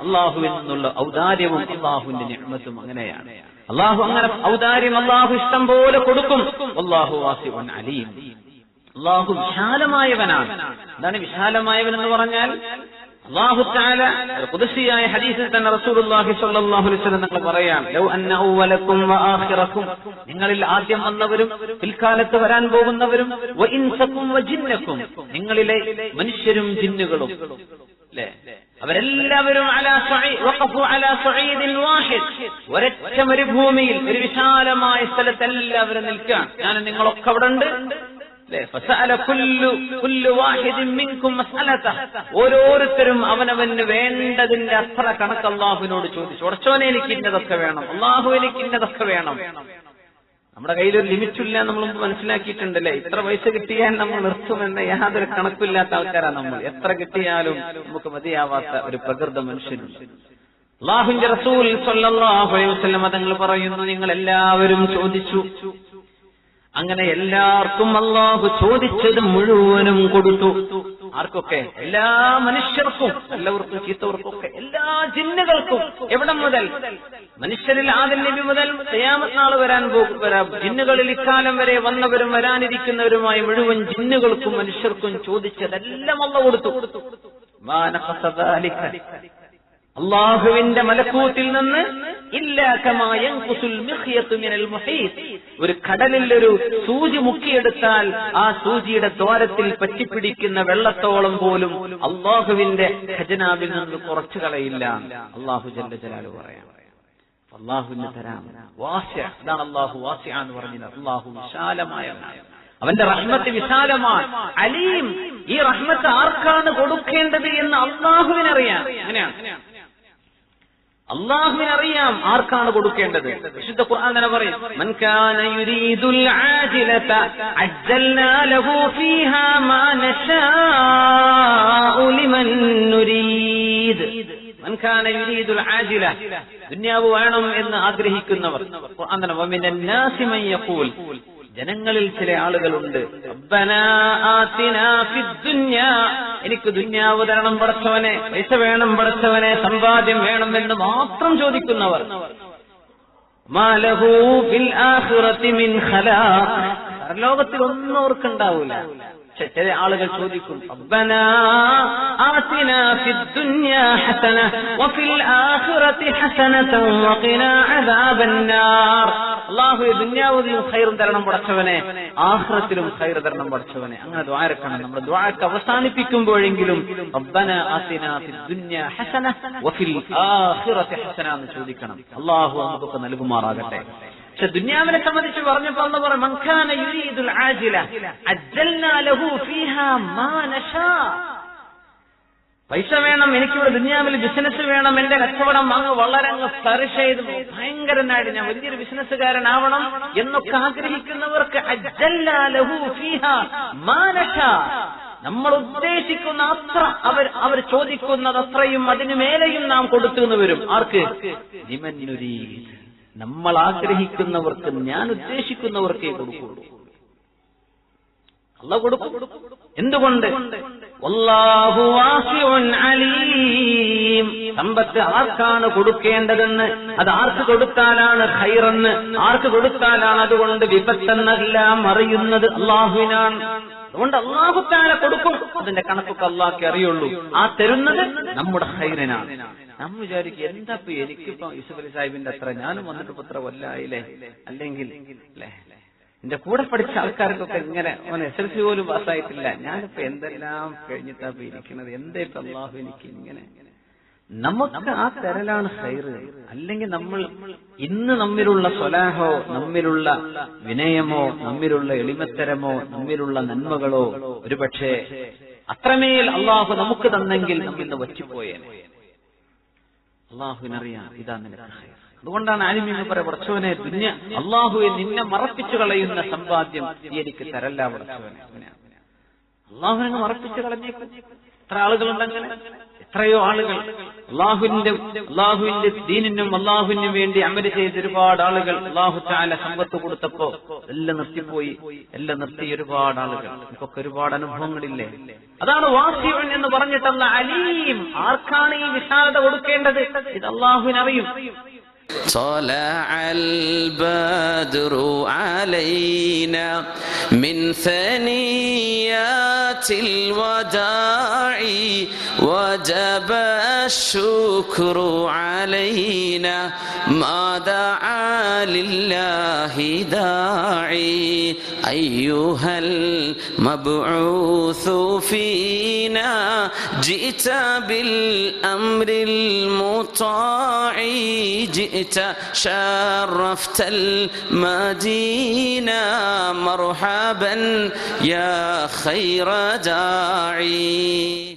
അള്ളാഹുവിൽ നിന്നുള്ള ഔദാര്യവും അള്ളാഹുവിന്റെ നിഅമത്തും അങ്ങനെയാണ്. അള്ളാഹു അങ്ങനെ ഔദാര്യം അള്ളാഹു ഇഷ്ടം പോലെ കൊടുക്കും. അള്ളാഹു വാസിവൻ അലീം. അള്ളാഹു വിശാലമായവനാണ്. എന്താണ് വിശാലമായവൻ എന്ന് പറഞ്ഞാൽ അള്ളാഹു താല കുതിസിയായ ഹദീസിൽ തന്നെ റസൂലുള്ളാഹി സ്വല്ലല്ലാഹു അലൈഹി വസല്ലം നിങ്ങൾ പറയാം ലൗ അന്ന അവലക്കും ആഖിറക്കും നിങ്ങളിൽ ആദ്യം വന്നവരും പിൽക്കാലത്ത് വരാൻ പോകുന്നവരും വ ഇൻസക്കും വ ജിന്നക്കും നിങ്ങളിലെ മനുഷ്യരും ജിന്നുകളും. അല്ലേ അവരെല്ലാവരും ഒരൊറ്റ മരുഭൂമിയിൽ ഒരു വിശാലമായ സ്ഥലത്ത് എല്ലാവരും നിൽക്കുക ഞാൻ നിങ്ങളൊക്കെ അവിടെ ഉണ്ട് ഓരോരുത്തരും അവനവന് വേണ്ടതിന്റെ അത്ര കണക്ക് അള്ളാഹുവിനോട് ചോദിച്ചു. ഉടച്ചോനെ എനിക്ക് ഇന്നതൊക്കെ വേണം. അള്ളാഹു എനിക്ക് ഇന്നതൊക്കെ വേണം. നമ്മുടെ കയ്യിൽ ഒരു ലിമിറ്റ് ഇല്ല നമ്മൾ മനസ്സിലാക്കിയിട്ടുണ്ടല്ലേ? ഇത്ര പൈസ കിട്ടിയാൽ നമ്മൾ നിർത്തുമെന്ന് യാതൊരു കണക്കില്ലാത്ത ആൾക്കാരാണ് നമ്മൾ. എത്ര കിട്ടിയാലും നമുക്ക് മതിയാവാത്ത ഒരു പ്രകൃത മനുഷ്യനുണ്ട് അള്ളാഹുന്റെ റസൂൽ സല്ലല്ലാഹു അലൈഹി വസല്ലം തങ്ങൾ പറയുന്നു നിങ്ങൾ എല്ലാവരും ചോദിച്ചു അങ്ങനെ എല്ലാവർക്കും അള്ളാഹു ചോദിച്ചത് മുഴുവനും കൊടുത്തു. ആർക്കൊക്കെ? എല്ലാ മനുഷ്യർക്കും എല്ലാവർക്കും ചീത്തവർക്കൊക്കെ എല്ലാ ജിന്നുകൾക്കും. എവിടെ മുതൽ? മനുഷ്യരിൽ ആദ്യം നബി മുതൽ നാൾ വരാൻ പോകും. ജിന്നുകളിൽ ഇക്കാലം വരെ വന്നവരും വരാനിരിക്കുന്നവരുമായി മുഴുവൻ ജിന്നുകൾക്കും മനുഷ്യർക്കും ചോദിച്ചതെല്ലാം അള്ള കൊടുത്തു. കൊടുത്തു അള്ളാഹുവിന്റെ മലക്കൂത്തിൽ നിന്ന് ഒരു കടലിൽ ഒരു സൂചി മുക്കിയെടുത്താൽ ആ സൂചിയുടെ ദ്വാരത്തിൽ പറ്റിപ്പിടിക്കുന്ന വെള്ളത്തോളം പോലും അള്ളാഹുവിന്റെ ഖജനാവിൽ നിന്ന് കുറച്ചു കളയില്ല. അള്ളാഹു ജല്ല ജലാൽ പറയാം. അള്ളാഹുവിന് തരാം. വാസ്യ. അതാണ് അള്ളാഹു വാസ്യ എന്ന് പറഞ്ഞത്. അള്ളാഹു വിശാലമായ അവന്റെ റഹ്മത്ത് വിശാലമാണ്. അലീം. ഈ റഹ്മത്ത് ആർക്കാണ് കൊടുക്കേണ്ടത് എന്ന് അള്ളാഹുവിനറിയാം. അങ്ങനെയാണ്. അള്ളാഹുവിനറിയാം ആർക്കാണ് കൊടുക്കേണ്ടത്. വിശുദ്ധ ഖുർആൻ തന്നെ പറയും മൻ കാന ആജിലത അജ്ജൽനാ ലഹു ഫീഹാ മാ നശാഉ ലിമൻ മൻ കാന ആജില ദുനിയാവ് വേണം എന്ന് ആഗ്രഹിക്കുന്നവർ. ഖുർആൻ തന്നെ ജനങ്ങളിൽ ചില ആളുകളുണ്ട്. എനിക്ക് ദുന്യാവ് തരണം പടച്ചവനെ. പൈസ വേണം പടച്ചവനെ. സമ്പാദ്യം വേണം എന്ന് മാത്രം ചോദിക്കുന്നവർ. ലോകത്തിൽ ഒന്നും ഓർക്കുണ്ടാവൂല പക്ഷെ ചില ആളുകൾ ചോദിക്കും അള്ളാഹു ദുന്യാവതിയും ഖൈറും തരണം പടച്ചവനെ ആഹ്റത്തിലും ഖൈർ തരണം പടച്ചവനെ. അങ്ങനെ ദ്വാരക്കണം നമ്മുടെ ദ്വാരക്ക് അവസാനിപ്പിക്കുമ്പോഴെങ്കിലും റബ്ബന ആതിനാ ദുന്യ ഹസന വഫിൽ ആഖിറതി ഹസന എന്ന് ചോദിക്കണം. അള്ളാഹു നമുക്കൊക്കെ നൽകുമാറാകട്ടെ. പക്ഷെ ദുന്യാവിനെ സംബന്ധിച്ച് പറഞ്ഞപ്പോ അന്ന് യുരീദുൽ ആജില ലഹു ഫീഹാ മാ നശാ പൈസ വേണം എനിക്കിവിടെ ദുന്യാവിൽ ബിസിനസ് വേണം എന്റെ കച്ചവടം അങ്ങ് വളരെ അങ്ങ് ഫ്ലറിഷ് ചെയ്ത് ഭയങ്കരനായിട്ട് ഞാൻ വലിയൊരു ബിസിനസ്സുകാരനാവണം എന്നൊക്കെ ആഗ്രഹിക്കുന്നവർക്ക്. നമ്മൾ ഉദ്ദേശിക്കുന്ന അത്ര അവർ അവർ ചോദിക്കുന്നത് അത്രയും അതിനു മേലെയും നാം കൊടുത്തു വരും ആർക്ക് ലിമൻ നുരീദ്. നമ്മൾ ആഗ്രഹിക്കുന്നവർക്ക് ഞാൻ ഉദ്ദേശിക്കുന്നവർക്കേ കൊടുക്കുള്ളൂ അല്ല കൊടുക്കും എന്തുകൊണ്ട് സമ്പത്ത് ആർക്കാണ് കൊടുക്കേണ്ടതെന്ന്? അത് ആർക്ക് കൊടുത്താലാണ് ഖൈറെന്ന്? ആർക്ക് കൊടുത്താലാണ് അതുകൊണ്ട് വിപത്തെന്നെല്ലാം അറിയുന്നത് അള്ളാഹുവിനാണ് അതുകൊണ്ട് അള്ളാഹുത്താല കൊടുക്കും. അതിന്റെ കണക്കൊക്കെ അള്ളാഹ്ക്ക് അറിയുള്ളൂ. ആ തരുന്നത് നമ്മുടെ ഹൈറിനാണ് നമ്മൾ വിചാരിക്കും എന്താ എനിക്കിപ്പോ യൂസുഫ് അലി സാഹിബിന്റെ അത്ര ഞാനും വന്നിട്ട് ഇപ്പൊ ഇത്ര കൊല്ലായില്ലേ? അല്ലെങ്കിൽ അല്ലേ എന്റെ കൂടെ പഠിച്ച ആൾക്കാർക്കൊക്കെ ഇങ്ങനെ എസ് എൽ സി പോലും പാസ്സായിട്ടില്ല. ഞാനിപ്പോ എന്തെല്ലാം കഴിഞ്ഞിട്ടാ ഇരിക്കുന്നത് എന്തേ ഇപ്പൊ അള്ളാഹു എനിക്ക് ഇങ്ങനെ നമുക്ക് ആ തരലാണ് ഹൈറ് അല്ലെങ്കിൽ നമ്മൾ ഇന്ന് നമ്മിലുള്ള സ്വലാഹോ നമ്മിലുള്ള വിനയമോ നമ്മിലുള്ള എളിമത്തരമോ നമ്മിലുള്ള നന്മകളോ ഒരുപക്ഷെ അത്രമേൽ അള്ളാഹു നമുക്ക് തന്നെങ്കിൽ നമ്മിന്ന് വറ്റിപ്പോയേനെ. അള്ളാഹുവിനറിയാം ഇതാ നിനക്ക് ഹൈർ അതുകൊണ്ടാണ് ആലിമീങ്ങൾ പറയാ പ്രച്ചോനെ ദുന്യ അള്ളാഹുവെ നിന്നെ മറപ്പിച്ചു കളയുന്ന സമ്പാദ്യം എനിക്ക് തരല്ല പ്രച്ചോനെ അള്ളാഹുവിനെ മറപ്പിച്ചു കളഞ്ഞേക്കും. എത്ര ആളുകളുണ്ട് അങ്ങനെ. എത്രയോ ആളുകൾ അള്ളാഹുവിന്റെ അള്ളാഹുവിന്റെ ദീനിനും അള്ളാഹുവിനും വേണ്ടി അമൽ ചെയ്ത ഒരുപാട് ആളുകൾ അള്ളാഹു താല സമ്പത്ത് കൊടുത്തപ്പോ എല്ലാം നിർത്തിപ്പോയി. എല്ലാം നിർത്തി ഒരുപാട് ആളുകൾ. ഇപ്പൊക്കെ ഒരുപാട് അനുഭവങ്ങളില്ലേ? അതാണ് വാസിവൻ എന്ന് പറഞ്ഞിട്ടുള്ള അലീം. ആർക്കാണ് ഈ വിശാലത കൊടുക്കേണ്ടത്? ഇത് അള്ളാഹുവിനറിയും. طلع البدر علينا من ثنيات الوداع وجب الشكر علينا ما دعا لله داعي. أيها المبعوث فينا جئت بالأمر المطاع. جئت شرفت المدينة مرحبا يا خير داعي.